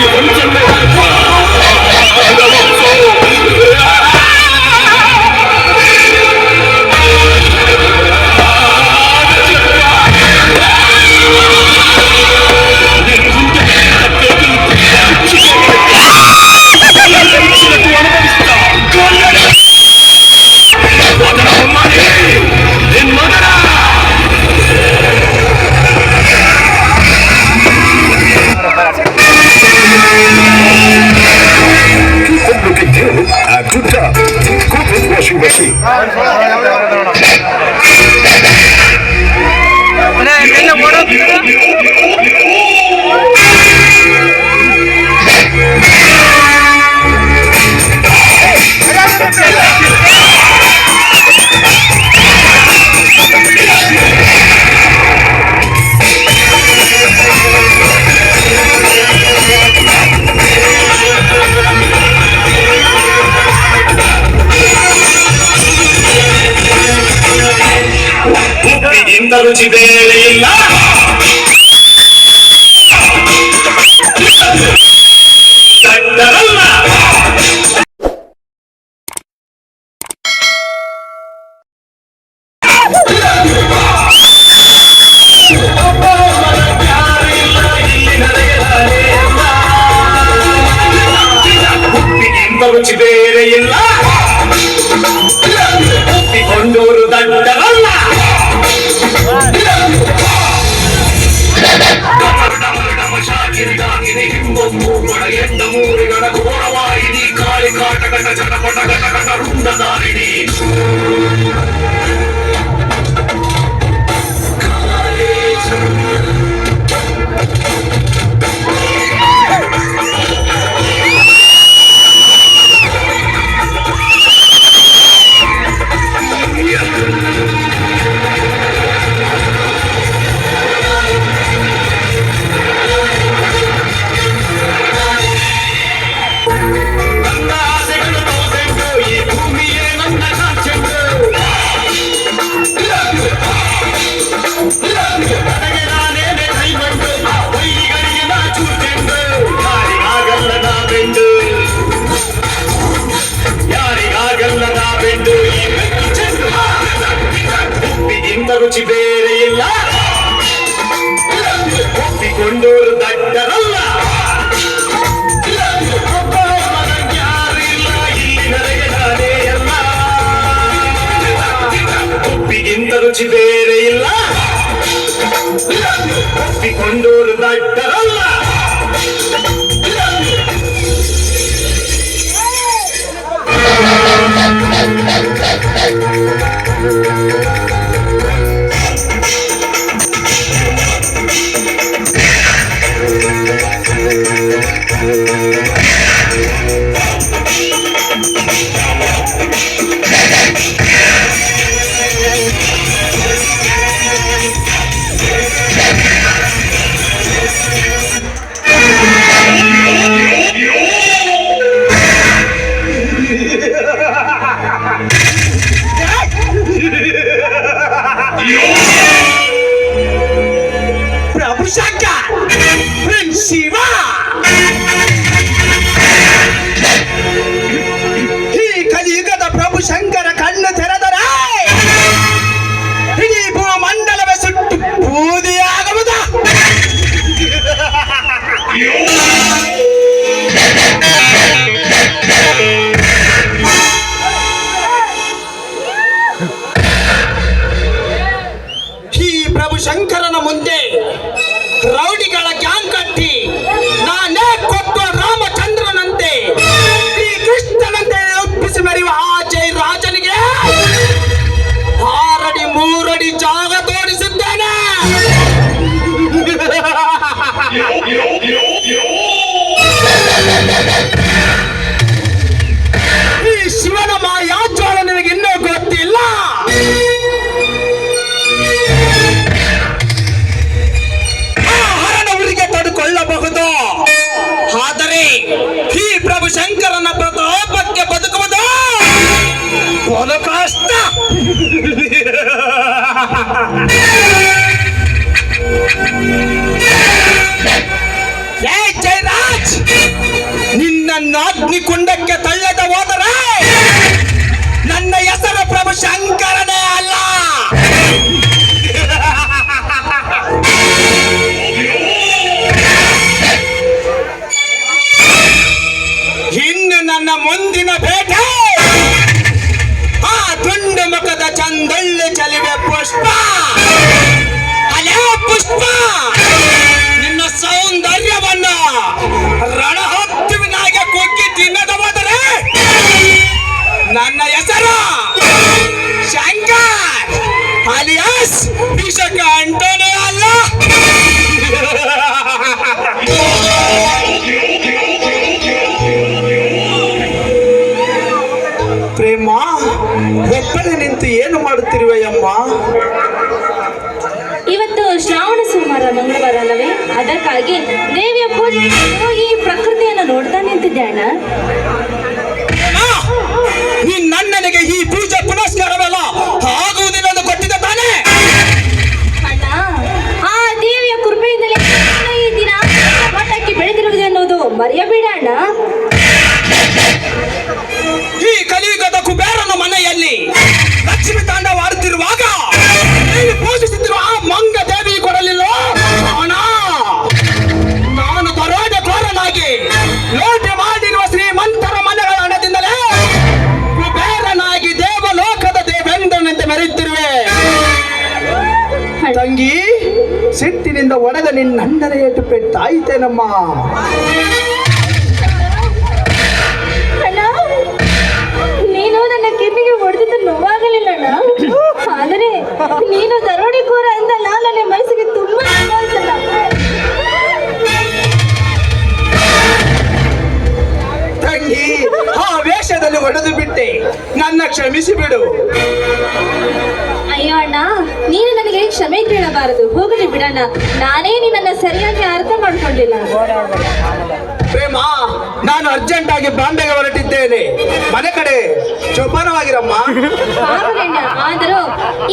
有文明人 Time's up. ರುಚಿ ಬೇರೆ ಇಲ್ಲ ದಡ್ಡರಲ್ಲ ಉಪ್ಪಿಗಿಂತ ರುಚಿ ಬೇರೆ ಇಲ್ಲ ಉಪ್ಪಿಕೊಂಡೂರು ದಡ್ಡರಲ್ಲ ಎಂಡ ಮೂರಿಗಳ ಘೋರವಾಯಿನಿ ಕಾಳಿ ಕಾಟಕಟ ಚಟಪಟ ಘಟಕಟ ರುಂಡದಾರಿಣಿ ನನ್ನ ರುಚಿ ಬೇರೆ ಇಲ್ಲ. ಒಪ್ಪಿಕೊಂಡೋರು ದಡ್ಡರಲ್ಲ. ಒಪ್ಪಿಗಿಂತ ರುಚಿ ಬೇರೆ ಇಲ್ಲ. ಒಪ್ಪಿಕೊಂಡೋರು ದಡ್ಡರಲ್ಲ. ಪ್ರಭು Shiva. you. ಜಯರಾಜ್ ಅಗ್ನಿ ಕುಂಡಕ್ಕೆ ತಳ್ಳದ ಹೋದರೆ ನನ್ನ ಹೆಸರು ಪ್ರಭು ಶಂಕರನೇ ಅಲ್ಲ. ಇನ್ನು ನನ್ನ ಮುಂದಿನ ಭೇಟೆ ಆ ತುಂಡು ಮುಖದ ಚಂದಳ್ಳಿ ಚಲಿವೆ ಪುಷ್ಪ. ಅಲೇ ಪುಷ್ಪ. ನಿನ್ನ ಸೌಂದರ್ಯವನ್ನು ಪ್ರೇಮ ಒಬ್ಬನೇ ನಿಂತು ಏನು ಮಾಡುತ್ತಿರುವೆಯಮ್ಮ ಇವತ್ತು ಶ್ರಾವಣ ಸೋಮವಾರ ಮಂಗಳವಾರ ಅಲ್ಲವೇ? ಅದಕ್ಕಾಗಿ ದೇವಿಯ ಪೂಜೆ ಈ ಪ್ರಕೃತಿಯನ್ನು ನೋಡ್ತಾ ನಿಂತಿದ್ದೆ ಅಣ್ಣ. ಏಟಿನಿಂದ ಒಡೆದ ನಿನ್ನ ಅಣ್ಣನ ಏಟು ಪೆಟ್ಟಾಯಿತೇನಮ್ಮ ನೀನು ನನ್ನ ಕಿಡ್ನಿಗೆ ಹೊಡೆದಿದ್ದು ನೋವಾಗಲಿಲ್ಲ ಅಣ್ಣ. ಆದರೆ ನೀನು ದರೋಡೆಕೋರ ಅಂದಲ್ಲ ನನ್ನ ಮನಸ್ಸಿಗೆ ತುಂಬಾ ತಂಗಿ ಆ ವೇಷದಲ್ಲಿ ಒಡೆದು ಬಿಟ್ಟೆ. ನನ್ನ ಕ್ಷಮಿಸಿ ಬಿಡು. ನೀನು ನನಗೆ ಕ್ಷಮೆ ಕೇಳಬಾರದು. ಹೋಗಲಿ ಬಿಡಣ್ಣ. ನಾನೇ ನಿನ್ನನ್ನು ಸರಿಯಾಗಿ ಅರ್ಥ ಮಾಡ್ಕೊಂಡಿಲ್ಲ. ಪ್ರೇಮ ನಾನು ಅರ್ಜೆಂಟ್ ಆಗಿ ಬಾಂಬೆಗೆ ಹೊರಟಿದ್ದೇನೆ. ಮನೆ ಕಡೆ ಜೋಪಾನವಾಗಿರಮ್ಮ. ಆದರೂ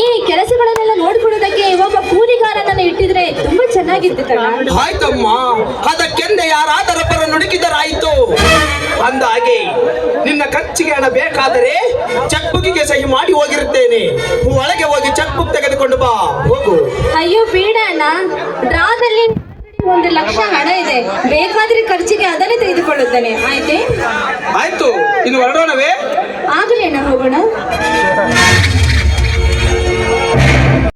ಈ ಕೆಲಸಗಳನ್ನೆಲ್ಲ ನೋಡ್ಕೊಳ್ಳೋದಕ್ಕೆ ಒಬ್ಬ ಕೂಲಿಗಾರನನ್ನ ಇಟ್ಟಿದ್ರೆ ತುಂಬಾ ಚೆನ್ನಾಗಿತ್ತು ಕಣ. ಆಯ್ತಮ್ಮ ಅದಕ್ಕೆಂದೆ ಯಾರಾದರ ಪರ ನುಡುಕಿದರಾಯ್ತು ಅಂದ ಹಾಗೆ ನಿನ್ನ ಖರ್ಚಿಗೆ ಹಣ ಬೇಕಾದರೆ ಚೆಕ್ ಬುಕ್ಕಿಗೆ ಸಹಿ ಮಾಡಿ ಹೋಗಿರುತ್ತೇನೆ. ಒಳಗೆ ಹೋಗಿ ಚೆಕ್ ಬುಕ್ ಡ್ರಾದಲ್ಲಿ ಒಂದು ಲಕ್ಷ ಹಣ ಇದೆ. ಬೇಕಾದ್ರೆ ಖರ್ಚಿಗೆ ಅದನ್ನೇ ತೆಗೆದುಕೊಳ್ಳುತ್ತೇನೆ. ಆಯ್ತೆ? ಆಯ್ತು. ಇನ್ನು ಹೊರಡೋಣವೇ? ಆಗಲೇನ ಹೋಗೋಣ.